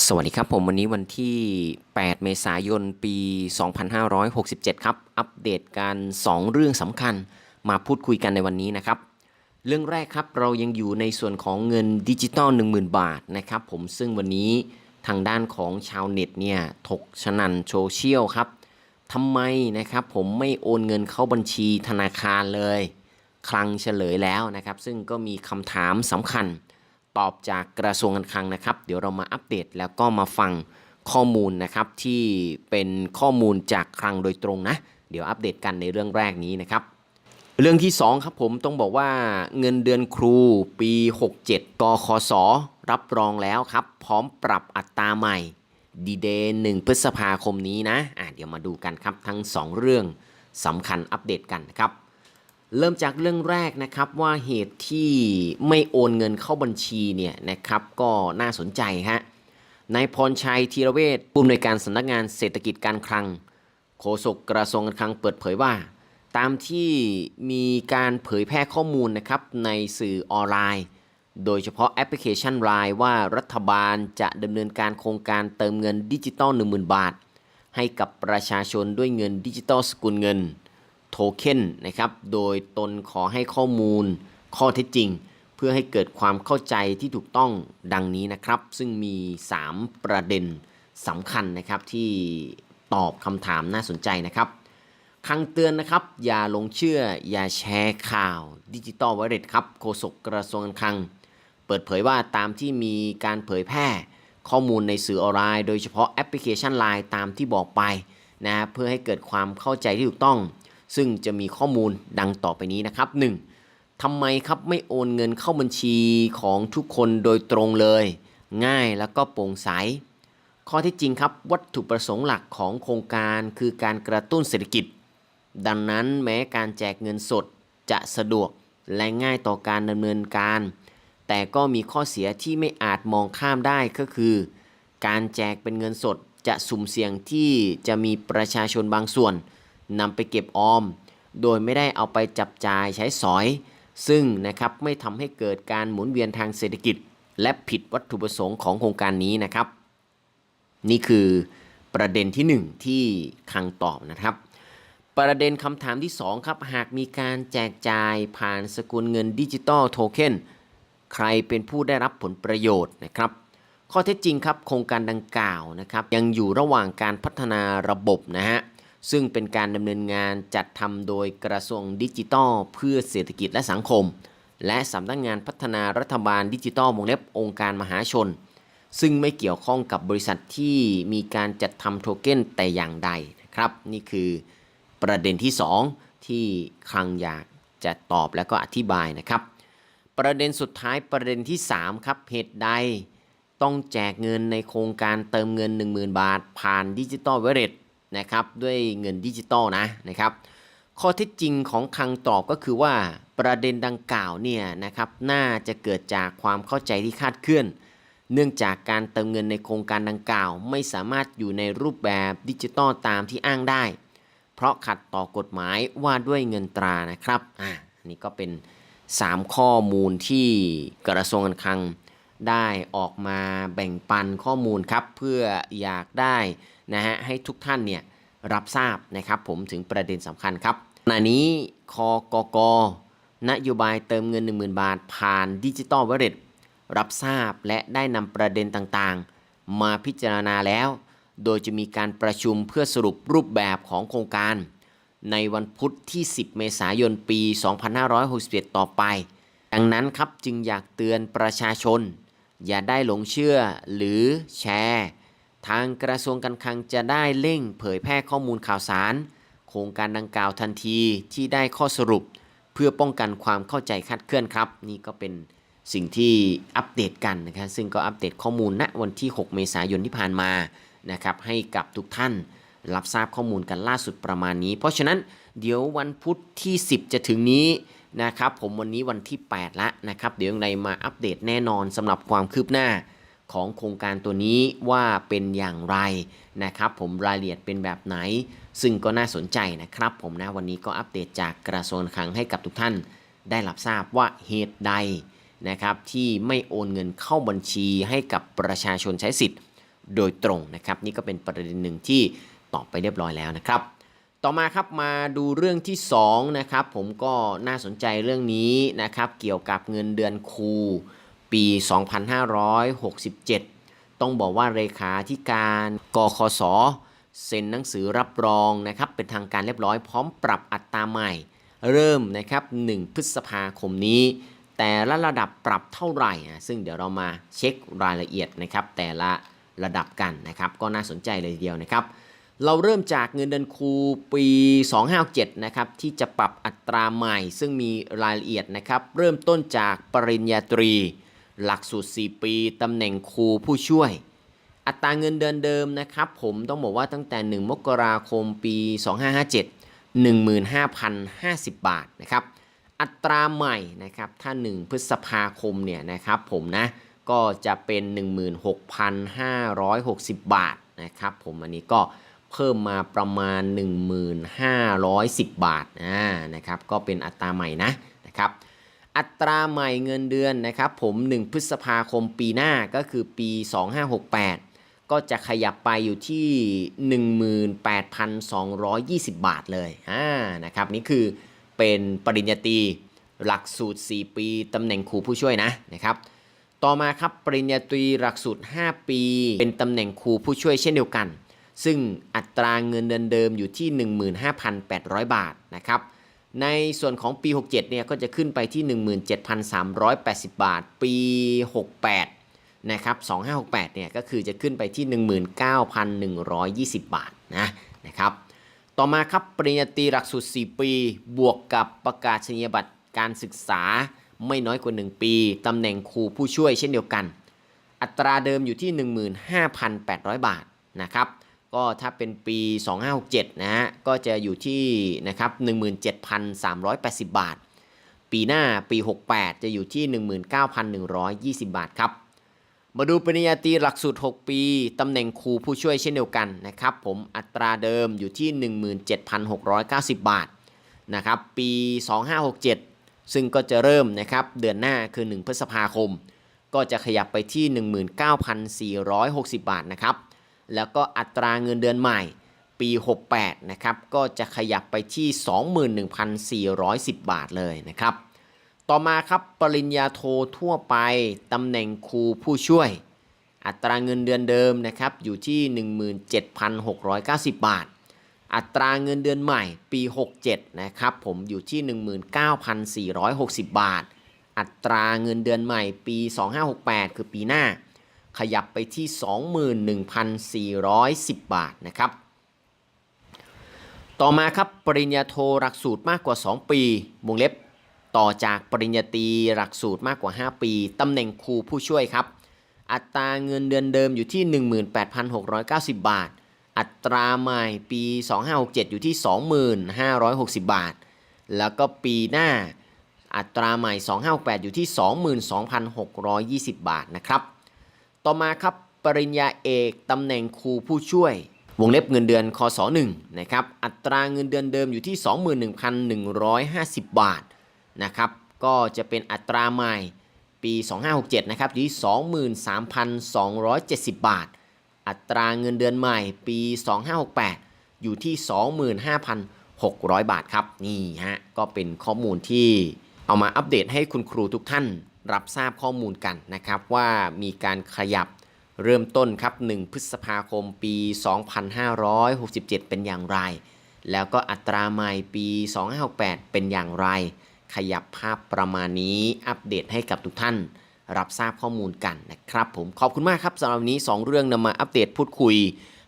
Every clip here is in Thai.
สวัสดีครับผมวันนี้วันที่ 8 เมษายน ปี 2567 ครับ อัปเดตการ 2 เรื่องสำคัญมาพูดคุยกันในวันนี้นะครับ เรื่องแรกครับเรายังอยู่ในส่วนของเงินดิจิตอล10,000 บาทนะครับผมซึ่งวันนี้ทางด้านของชาวเน็ตเนี่ย ถกชนันโซเชียลครับทำไมนะครับผมไม่โอนเงินเข้าบัญชีธนาคารเลย คลังเฉลยแล้วนะครับ ซึ่งก็มีคำถามสำคัญ ตอบจากกระทรวงการคลังนะครับ เดี๋ยวเรามาอัปเดตแล้วก็มาฟังข้อมูลนะครับที่เป็นข้อมูลจากคลังโดยตรงนะ เดี๋ยวอัปเดตกันในเรื่องแรกนี้นะครับเรื่องที่ 2 ครับผมต้องบอกว่าเงินเดือนครูปี 67 กคสรับรองแล้วครับ พร้อมปรับอัตราใหม่ดีเดย์1พฤษภาคมนี้นะอะเดี๋ยวมาดูกันครับทั้ง 2 เรื่องสำคัญอัปเดตกันนะครับ เริ่มจากเรื่องแรกนะครับว่าเหตุที่ไม่โอนเงินเข้าบัญชีเนี่ยนะครับก็น่าสนใจฮะนายพรชัยธีรเวชผู้อำนวยการสำนักงานเศรษฐกิจการคลังโฆษกกระทรวงการคลังเปิดเผยว่า ตามที่มีการเผยแพร่ข้อมูลนะครับในสื่อออนไลน์ โดยเฉพาะแอปพลิเคชัน Line ว่ารัฐบาลจะดำเนินการโครงการเติมเงินดิจิตอล10,000 บาท ให้กับประชาชนด้วยเงินดิจิตอลสกุลเงิน โทเค็นนะครับ โดยตนขอให้ข้อมูลข้อเท็จจริง เพื่อให้เกิดความเข้าใจที่ถูกต้องดังนี้นะครับ ซึ่งมี 3 ประเด็นสำคัญนะครับที่ตอบคำถามน่าสนใจนะครับคำเตือนนะครับ อย่าลงเชื่ออย่าแชร์ข่าวดิจิตอลวอลเล็ตครับโฆษกกระทรวงการคลัง เปิดเผยว่าตามที่มีการเผยแพร่ข้อมูลในสื่อออนไลน์ โดยเฉพาะแอปพลิเคชัน Line ตามที่บอกไปนะเพื่อให้เกิดความเข้าใจที่ถูกต้อง ซึ่งจะมีข้อมูลดังต่อไปนี้นะครับ 1. ทำไมครับไม่โอนเงินเข้าบัญชีของทุกคนโดยตรงเลย ง่ายแล้วก็โปร่งใส ข้อที่จริงครับวัตถุประสงค์หลักของโครงการคือการกระตุ้นเศรษฐกิจ ดังนั้นแม้การแจกเงินสดจะสะดวกและง่ายต่อการดำเนินการ แต่ก็มีข้อเสียที่ไม่อาจมองข้ามได้ก็คือ การแจกเป็นเงินสดจะสุ่มเสี่ยงที่จะมีประชาชนบางส่วน นำไปเก็บออม โดยไม่ได้เอาไปจับจ่ายใช้สอย ซึ่งนะครับไม่ทำให้เกิดการหมุนเวียนทางเศรษฐกิจ และผิดวัตถุประสงค์ของโครงการนี้นะครับ นี่คือประเด็นที่ 1 ที่คังตอบนะครับ ประเด็นคำถามที่ 2 ครับ หากมีการแจกจ่ายผ่านสกุลเงินดิจิตอลโทเค็นใครเป็นผู้ได้รับผลประโยชน์นะครับ ข้อเท็จจริงครับโครงการดังกล่าวนะครับยังอยู่ระหว่างการพัฒนาระบบนะฮะ ซึ่งเป็นการดำเนินงานจัดทำโดยกระทรวงดิจิทัล เพื่อเศรษฐกิจและสังคม และสำนักงานพัฒนารัฐบาลดิจิทัลวงเล็บองค์การมหาชน ซึ่งไม่เกี่ยวข้องกับบริษัทที่มีการจัดทำโทเค็นแต่อย่างใดนะครับ นี่คือประเด็นที่ 2 ที่คลังอยากจะตอบแล้วก็อธิบายนะครับ ประเด็นสุดท้ายประเด็นที่ 3 ครับเหตุใดต้องแจกเงินในโครงการเติมเงิน 10,000 บาท ผ่านดิจิตอลเวเรต นะครับด้วยเงินดิจิตอลนะนะครับข้อเท็จจริงของคลังตอบก็คือว่าประเด็นดังกล่าวเนี่ยนะครับน่าจะเกิดจากความเข้าใจที่คาดเคลื่อน เนื่องจากการเติมเงินในโครงการดังกล่าว ไม่สามารถอยู่ในรูปแบบดิจิตอลตามที่อ้างได้ เพราะขัดต่อกฎหมายว่าด้วยเงินตรานะครับอ่านี่ก็เป็น 3 ข้อมูลที่กระทรวงการคลัง ได้ออกมาแบ่งปันข้อมูลครับเพื่ออยากได้นะฮะให้ทุกท่านเนี่ยรับทราบนะครับผมถึงประเด็นสำคัญครับขณะนี้คกกนโยบายเติมเงิน 10,000 บาท ผ่านดิจิตอลวอลเล็ตรับทราบและได้นำประเด็นต่างๆ มาพิจารณาแล้ว โดยจะมีการประชุมเพื่อสรุปรูปแบบของโครงการ ในวันพุธที่ 10 เมษายนปี 2561 ต่อไป ดังนั้นครับจึงอยากเตือนประชาชน อย่าได้หลงเชื่อหรือแชร์ ทางกระทรวงการคลังจะได้เร่งเผยแพร่ข้อมูลข่าวสาร โครงการดังกล่าวทันทีที่ได้ข้อสรุป เพื่อป้องกันความเข้าใจคลาดเคลื่อนครับ นี่ก็เป็นสิ่งที่อัปเดตกันนะครับซึ่งก็อัปเดตข้อมูลณวันที่ 6 เมษายนที่ผ่านมานะครับให้กับทุกท่านรับทราบข้อมูลกันล่าสุดประมาณนี้ เพราะฉะนั้นเดี๋ยววันพุธที่ 10 จะถึงนี้ นะครับผมวันนี้วันที่ 8 ละนะครับเดี๋ยวยังไงมาอัปเดตแน่นอนสำหรับความคืบหน้าของโครงการตัวนี้ว่าเป็นอย่างไรนะครับผมรายละเอียดเป็นแบบไหน ซึ่งก็น่าสนใจนะครับผมนะวันนี้ก็อัปเดตจากกระทรวงคลังให้กับทุกท่าน ได้รับทราบว่าเหตุใดนะครับที่ไม่โอนเงินเข้าบัญชีให้กับประชาชนใช้สิทธิ์ โดยตรงนะครับ นี่ก็เป็นประเด็นหนึ่งที่ตอบไปเรียบร้อยแล้วนะครับ ต่อมาครับมาดูเรื่องที่2นะครับผมก็น่าสนใจเรื่องนี้นะครับเกี่ยวกับเงินเดือนครูปี 2567 ต้องบอกว่าเลขาธิการกคสเซ็นหนังสือรับรองนะครับเป็นทางการเรียบร้อยพร้อมปรับอัตราใหม่ เริ่มนะครับ 1 พฤษภาคมนี้ แต่ละระดับปรับเท่าไหร่อะซึ่งเดี๋ยวเรามาเช็ครายละเอียดนะครับแต่ละระดับกันนะครับก็น่าสนใจเลยทีเดียวนะครับ เราเริ่มจากเงินเดือนครูปี 257 นะครับ ที่จะปรับอัตราใหม่ ซึ่งมีรายละเอียดนะครับ เริ่มต้นจากปริญญาตรี หลักสูตร 4 ปีตำแหน่งครูผู้ช่วย อัตราเงินเดือนเดิมนะครับ ผมต้องบอกว่าตั้งแต่ 1 มกราคมปี 2557 15,050 บาทนะครับ อัตราใหม่นะครับ ถ้า 1 พฤษภาคมเนี่ยนะครับ ผมนะก็จะเป็น 16,560 บาทนะครับ ผมอันนี้ก็ เพิ่มมาประมาณ 1,510 บาทอ่านะครับก็เป็นอัตราใหม่นะนะครับอัตราใหม่เงินเดือนนะครับผม 1 พฤษภาคมปีหน้าก็คือปี 2568 ก็จะขยับไปอยู่ที่ 18,220 บาทเลยอ่านะครับนี่คือเป็นปริญญาตรีหลักสูตร 4 ปีตำแหน่งครูผู้ช่วยนะนะครับต่อมาครับปริญญาตรีหลักสูตร 5 ปี เป็นตำแหน่งครูผู้ช่วยเช่นเดียวกัน ซึ่งอัตราเงินเดือนเดิมอยู่ที่ 15,800 บาทนะครับ ในส่วนของปี 67 เนี่ยก็จะขึ้นไปที่ 17,380 บาท ปี 68 นะครับ 2568 เนี่ยก็คือจะขึ้นไปที่ 19,120 บาทนะนะครับ ต่อมาครับปริญญาตรีหลักสูตร 4 ปี บวกกับประกาศนียบัตรการศึกษาไม่น้อยกว่า 1 ปี ตำแหน่งครูผู้ช่วยเช่นเดียวกัน อัตราเดิมอยู่ที่ 15,800 บาทนะครับ ก็ถ้าเป็นปี 2567 นะฮะ ก็จะอยู่ที่นะครับ 17,380 บาท ปีหน้าปี 68 จะอยู่ที่ 19,120 บาทครับ มาดูปริญญาตรีหลักสูตร 6 ปี ตำแหน่งครูผู้ช่วยเช่นเดียวกันนะครับผม อัตราเดิมอยู่ที่ 17,690 บาทนะครับ ปี 2567 ซึ่งก็จะเริ่มนะครับเดือนหน้าคือ 1 พฤษภาคม ก็จะขยับไปที่ 19,460 บาทนะครับ แล้วก็อัตราเงินเดือนใหม่ปี 68 นะครับ ก็จะขยับไปที่ 21,410 บาทเลยนะครับ ต่อมาครับปริญญาโททั่วไปตำแหน่งครูผู้ช่วย อัตราเงินเดือนเดิมนะครับอยู่ที่ 17,690 บาท อัตราเงินเดือนใหม่ปี 67 นะครับผมอยู่ที่ 19,460 บาท อัตราเงินเดือนใหม่ปี 2568 คือปีหน้า ขยับไปที่ 21,410 บาทนะครับ ต่อมาครับปริญญาโทหลักสูตรมากกว่า 2 ปีวงเล็บต่อจากปริญญาตรีหลักสูตรมากกว่า 5 ปีตำแหน่งครูผู้ช่วยครับ อัตราเงินเดือนเดิมอยู่ที่ 18,690 บาท อัตราใหม่ปี 2567 อยู่ที่ 2560 บาท แล้วก็ปีหน้าอัตราใหม่ 2568อยู่ที่ 22,620 บาทนะครับ ต่อมาครับปริญญาเอกตำแหน่งครูผู้ช่วย วงเล็บเงินเดือนคศ1นะครับอัตราเงินเดือนเดิมอยู่ที่ 21,150 บาทนะครับก็จะเป็นอัตราใหม่ปี 2567 นะครับอยู่ที่ 23,270 บาท อัตราเงินเดือนใหม่ปี 2568 อยู่ที่ 25,600 บาทครับ นี่ฮะ ก็เป็นข้อมูลที่เอามาอัปเดตให้คุณครูทุกท่าน รับทราบข้อมูลกันนะครับว่ามีการขยับเริ่มต้นครับ 1 พฤษภาคมปี 2567 เป็นอย่างไร แล้วก็อัตราใหม่ปี 2568 เป็นอย่างไร ขยับภาพประมาณนี้อัปเดตให้กับทุกท่าน รับทราบข้อมูลกันนะครับผมขอบคุณมากครับสำหรับวันนี้ 2 เรื่องนำมาอัปเดตพูดคุย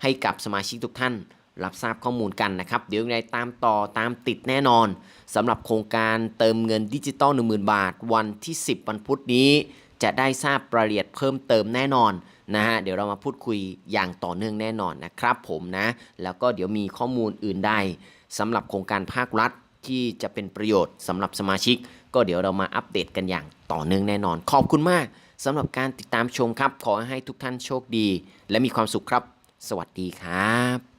ให้กับสมาชิกทุกท่าน รับทราบข้อมูลกันนะครับ เดี๋ยวยังไงตามต่อตามติดแน่นอนสำหรับโครงการเติมเงินดิจิตอล10,000 บาท วันที่ 10 วันพุธนี้ จะได้ทราบรายละเอียดเพิ่มเติมแน่นอนนะฮะเดี๋ยวเรามาพูดคุยอย่างต่อเนื่องแน่นอนนะครับผมนะ แล้วก็เดี๋ยวมีข้อมูลอื่นใดสำหรับโครงการภาครัฐที่จะเป็นประโยชน์สำหรับสมาชิก ก็เดี๋ยวเรามาอัปเดตกันอย่างต่อเนื่องแน่นอน ขอบคุณมากสำหรับการติดตามชมครับ ขอให้ทุกท่านโชคดี และมีความสุขครับ สวัสดีครับ